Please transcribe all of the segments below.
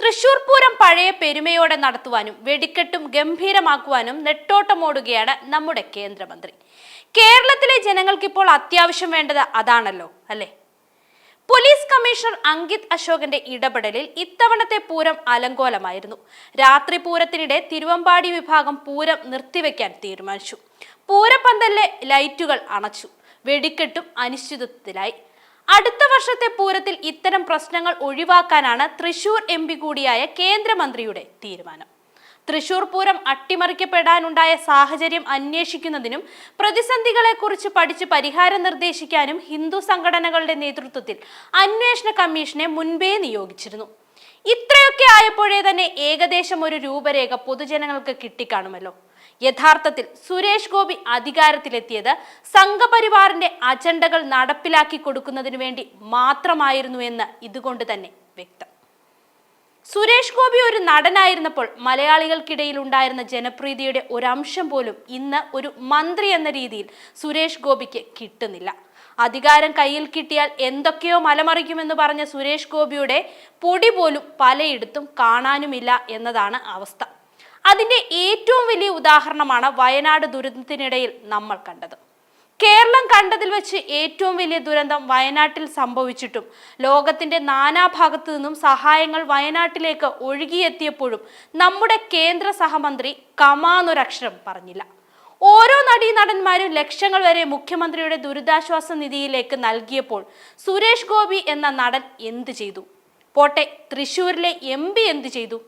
തൃശൂർ പൂരം പഴയ പെരുമയോടെ നടത്തുവാനും വെടിക്കെട്ടും ഗംഭീരമാക്കുവാനും നെട്ടോട്ടമോടുകയാണ് നമ്മുടെ കേന്ദ്രമന്ത്രി. കേരളത്തിലെ ജനങ്ങൾക്കിപ്പോൾ അത്യാവശ്യം വേണ്ടത് അതാണല്ലോ അല്ലേ? പോലീസ് കമ്മീഷണർ അങ്കിത് അശോകന്റെ ഇടപെടലിൽ ഇത്തവണത്തെ പൂരം അലങ്കോലമായിരുന്നു. രാത്രി പൂരത്തിനിടെ തിരുവമ്പാടി വിഭാഗം പൂരം നിർത്തിവെക്കാൻ തീരുമാനിച്ചു. പൂരപ്പന്തലിലെ ലൈറ്റുകൾ അണച്ചു. വെടിക്കെട്ടും അനിശ്ചിതത്വത്തിലായി. അടുത്ത വർഷത്തെ പൂരത്തിൽ ഇത്തരം പ്രശ്നങ്ങൾ ഒഴിവാക്കാനാണ് തൃശൂർ എം കൂടിയായ കേന്ദ്രമന്ത്രിയുടെ തീരുമാനം. തൃശൂർ പൂരം അട്ടിമറിക്കപ്പെടാനുണ്ടായ സാഹചര്യം അന്വേഷിക്കുന്നതിനും പ്രതിസന്ധികളെക്കുറിച്ച് പഠിച്ച് പരിഹാരം നിർദ്ദേശിക്കാനും ഹിന്ദു സംഘടനകളുടെ നേതൃത്വത്തിൽ അന്വേഷണ കമ്മീഷനെ മുൻപേ നിയോഗിച്ചിരുന്നു. ഇത്രയൊക്കെ ആയപ്പോഴേ തന്നെ ഏകദേശം ഒരു രൂപരേഖ പൊതുജനങ്ങൾക്ക് കിട്ടിക്കാണുമല്ലോ. യഥാർത്ഥത്തിൽ സുരേഷ് ഗോപി അധികാരത്തിലെത്തിയത് സംഘപരിവാറിന്റെ അജണ്ടകൾ നടപ്പിലാക്കി കൊടുക്കുന്നതിനു വേണ്ടി മാത്രമായിരുന്നു എന്ന് ഇതുകൊണ്ട് തന്നെ വ്യക്തം. സുരേഷ് ഗോപി ഒരു നടനായിരുന്നപ്പോൾ മലയാളികൾക്കിടയിൽ ഉണ്ടായിരുന്ന ജനപ്രീതിയുടെ ഒരംശം പോലും ഇന്ന് ഒരു മന്ത്രി എന്ന രീതിയിൽ സുരേഷ് ഗോപിക്ക് കിട്ടുന്നില്ല. അധികാരം കയ്യിൽ കിട്ടിയാൽ എന്തൊക്കെയോ മലമറിക്കുമെന്ന് പറഞ്ഞ സുരേഷ് ഗോപിയുടെ പൊടി പോലും പലയിടത്തും കാണാനുമില്ല എന്നതാണ് അവസ്ഥ. അതിന്റെ ഏറ്റവും വലിയ ഉദാഹരണമാണ് വയനാട് ദുരന്തത്തിനിടയിൽ നമ്മൾ കണ്ടത്. കേരളം കണ്ടതിൽ വെച്ച് ഏറ്റവും വലിയ ദുരന്തം വയനാട്ടിൽ സംഭവിച്ചിട്ടും ലോകത്തിന്റെ നാനാഭാഗത്തു നിന്നും സഹായങ്ങൾ വയനാട്ടിലേക്ക് ഒഴുകിയെത്തിയപ്പോഴും നമ്മുടെ കേന്ദ്ര സഹമന്ത്രി കമാന്നൊരക്ഷരം പറഞ്ഞില്ല. ഓരോ നടീ നടന്മാരും ലക്ഷങ്ങൾ വരെ മുഖ്യമന്ത്രിയുടെ ദുരിതാശ്വാസ നിധിയിലേക്ക് നൽകിയപ്പോൾ സുരേഷ് ഗോപി എന്ന നടൻ എന്ത് ചെയ്തു? പോട്ടെ തൃശൂരിലെ എം പി എന്ത് ചെയ്തു?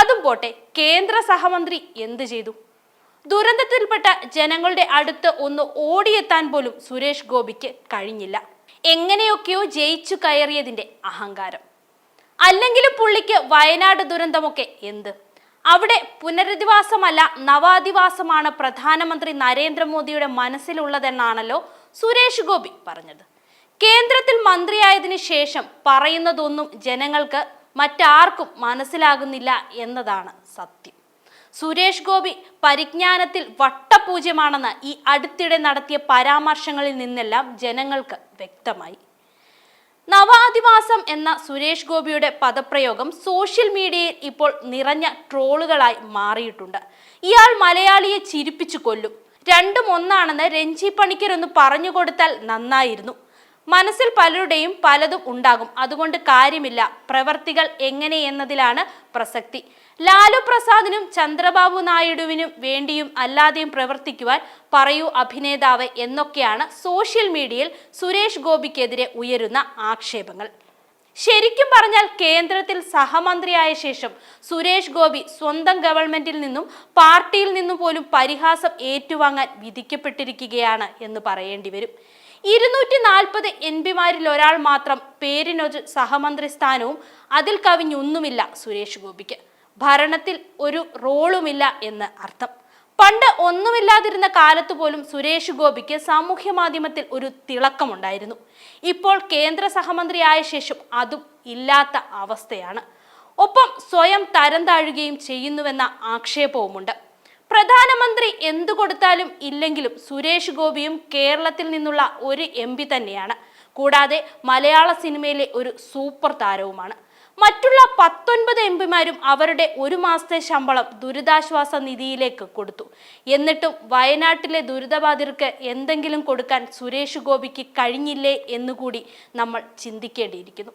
അതും പോട്ടെ കേന്ദ്ര സഹമന്ത്രി എന്ത് ചെയ്തു? ദുരന്തത്തിൽപ്പെട്ട ജനങ്ങളുടെ അടുത്ത് ഒന്ന് ഓടിയെത്താൻ പോലും സുരേഷ് ഗോപിക്ക് കഴിഞ്ഞില്ല. എങ്ങനെയൊക്കെയോ ജയിച്ചു കയറിയതിന്റെ അഹങ്കാരം. അല്ലെങ്കിലും പുള്ളിക്ക് വയനാട് ദുരന്തമൊക്കെ എന്ത്? അവിടെ പുനരധിവാസമല്ല നവാധിവാസമാണ് പ്രധാനമന്ത്രി നരേന്ദ്രമോദിയുടെ മനസ്സിലുള്ളതെന്നാണല്ലോ സുരേഷ് ഗോപി പറഞ്ഞത്. കേന്ദ്രത്തിൽ മന്ത്രിയായതിനു ശേഷം പറയുന്നതൊന്നും ജനങ്ങൾക്ക് മറ്റാർക്കും മനസ്സിലാകുന്നില്ല എന്നതാണ് സത്യം. സുരേഷ് ഗോപി പരിജ്ഞാനത്തിൽ വട്ടപൂജ്യമാണെന്ന് ഈ അടുത്തിടെ നടത്തിയ പരാമർശങ്ങളിൽ നിന്നെല്ലാം ജനങ്ങൾക്ക് വ്യക്തമായി. നവാധിവാസം എന്ന സുരേഷ് ഗോപിയുടെ പദപ്രയോഗം സോഷ്യൽ മീഡിയയിൽ ഇപ്പോൾ നിറഞ്ഞ ട്രോളുകളായി മാറിയിട്ടുണ്ട്. ഇയാൾ മലയാളിയെ ചിരിപ്പിച്ചു കൊല്ലും. രണ്ടും ഒന്നാണെന്ന് രഞ്ജി പണിക്കർ ഒന്ന് പറഞ്ഞു കൊടുത്താൽ നന്നായിരുന്നു. മനസ്സിൽ പലരുടെയും പലതും ഉണ്ടാകും. അതുകൊണ്ട് കാര്യമില്ല. പ്രവർത്തികൾ എങ്ങനെ എന്നതിലാണ് പ്രസക്തി. ലാലു പ്രസാദിനും ചന്ദ്രബാബു നായിഡുവിനും വേണ്ടിയും അല്ലാതെയും പ്രവർത്തിക്കുവാൻ പറയൂ അഭിനേതാവ് എന്നൊക്കെയാണ് സോഷ്യൽ മീഡിയയിൽ സുരേഷ് ഗോപിക്കെതിരെ ഉയരുന്ന ആക്ഷേപങ്ങൾ. ശരിക്കും പറഞ്ഞാൽ കേന്ദ്രത്തിൽ സഹമന്ത്രിയായ ശേഷം സുരേഷ് ഗോപി സ്വന്തം ഗവൺമെന്റിൽ നിന്നും പാർട്ടിയിൽ നിന്നും പോലും പരിഹാസം ഏറ്റുവാങ്ങാൻ വിധിക്കപ്പെട്ടിരിക്കുകയാണ് എന്ന് പറയേണ്ടി വരും. ഇരുന്നൂറ്റി നാൽപ്പത് എം പിമാരിൽ ഒരാൾ മാത്രം പേരിനൊരു സഹമന്ത്രി സ്ഥാനവും അതിൽ കവിഞ്ഞൊന്നുമില്ല സുരേഷ് ഗോപിക്ക്. ഭരണത്തിൽ ഒരു റോളുമില്ല എന്ന് അർത്ഥം. പണ്ട് ഒന്നുമില്ലാതിരുന്ന കാലത്ത് പോലും സുരേഷ് ഗോപിക്ക് സാമൂഹ്യ മാധ്യമത്തിൽ ഒരു തിളക്കമുണ്ടായിരുന്നു. ഇപ്പോൾ കേന്ദ്ര സഹമന്ത്രിയായ ശേഷം അതും ഇല്ലാത്ത അവസ്ഥയാണ്. ഒപ്പം സ്വയം തരം താഴുകയും ചെയ്യുന്നുവെന്ന ആക്ഷേപവുമുണ്ട്. പ്രധാനമന്ത്രി എന്തു കൊടുത്താലും ഇല്ലെങ്കിലും സുരേഷ് ഗോപിയും കേരളത്തിൽ നിന്നുള്ള ഒരു എം തന്നെയാണ്. കൂടാതെ മലയാള സിനിമയിലെ ഒരു സൂപ്പർ താരവുമാണ്. മറ്റുള്ള പത്തൊൻപത് എം പിമാരും അവരുടെ ഒരു മാസത്തെ ശമ്പളം ദുരിതാശ്വാസ നിധിയിലേക്ക് കൊടുത്തു. എന്നിട്ടും വയനാട്ടിലെ ദുരിതബാധിതർക്ക് എന്തെങ്കിലും കൊടുക്കാൻ സുരേഷ് ഗോപിക്ക് കഴിഞ്ഞില്ലേ എന്നുകൂടി നമ്മൾ ചിന്തിക്കേണ്ടിയിരിക്കുന്നു.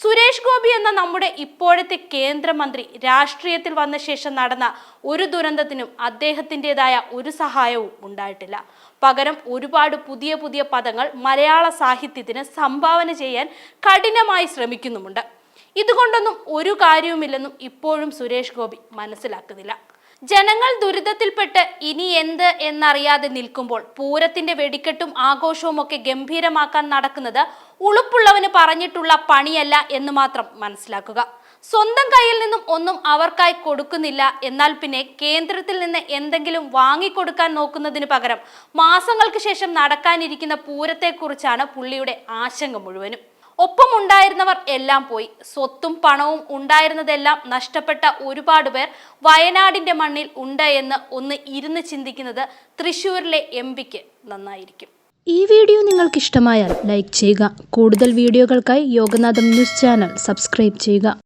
സുരേഷ് ഗോപി എന്ന നമ്മുടെ ഇപ്പോഴത്തെ കേന്ദ്രമന്ത്രി രാഷ്ട്രീയത്തിൽ വന്ന ശേഷം നടന്ന ഒരു ദുരന്തത്തിനും അദ്ദേഹത്തിന്റെതായ ഒരു സഹായവും ഉണ്ടായിട്ടില്ല. പകരം ഒരുപാട് പുതിയ പുതിയ പദങ്ങൾ മലയാള സാഹിത്യത്തിന് സംഭാവന ചെയ്യാൻ കഠിനമായി ശ്രമിക്കുന്നുമുണ്ട്. ഇതുകൊണ്ടൊന്നും ഒരു കാര്യവുമില്ലെന്നും ഇപ്പോഴും സുരേഷ് ഗോപി മനസ്സിലാക്കുന്നില്ല. ജനങ്ങൾ ദുരിതത്തിൽപ്പെട്ട് ഇനി എന്ത് എന്നറിയാതെ നിൽക്കുമ്പോൾ പൂരത്തിന്റെ വെടിക്കെട്ടും ആഘോഷവും ഒക്കെ ഗംഭീരമാക്കാൻ നടക്കുന്നത് ഉളുപ്പുള്ളവന് പറഞ്ഞിട്ടുള്ള പണിയല്ല എന്ന് മാത്രം മനസ്സിലാക്കുക. സ്വന്തം കയ്യിൽ നിന്നും ഒന്നും അവർക്കായി കൊടുക്കുന്നില്ല. എന്നാൽ പിന്നെ കേന്ദ്രത്തിൽ നിന്ന് എന്തെങ്കിലും വാങ്ങിക്കൊടുക്കാൻ നോക്കുന്നതിന് പകരം മാസങ്ങൾക്ക് ശേഷം നടക്കാനിരിക്കുന്ന പൂരത്തെക്കുറിച്ചാണ് പുള്ളിയുടെ ആശങ്ക മുഴുവനും. ഒപ്പമുണ്ടായിരുന്നവർ എല്ലാം പോയി. സ്വത്തും പണവും ഉണ്ടായിരുന്നതെല്ലാം നഷ്ടപ്പെട്ട ഒരുപാട് പേർ വയനാടിന്റെ മണ്ണിൽ ഉണ്ട് എന്ന് ഒന്ന് ഇരുന്ന് ചിന്തിക്കുന്നത് തൃശൂരിലെ എം പിക്ക് നന്നായിരിക്കും. ഈ വീഡിയോ നിങ്ങൾക്ക് ഇഷ്ടമായാൽ ലൈക്ക് ചെയ്യുക. കൂടുതൽ വീഡിയോകൾക്കായി യോഗനാഥം ന്യൂസ് ചാനൽ സബ്സ്ക്രൈബ് ചെയ്യുക.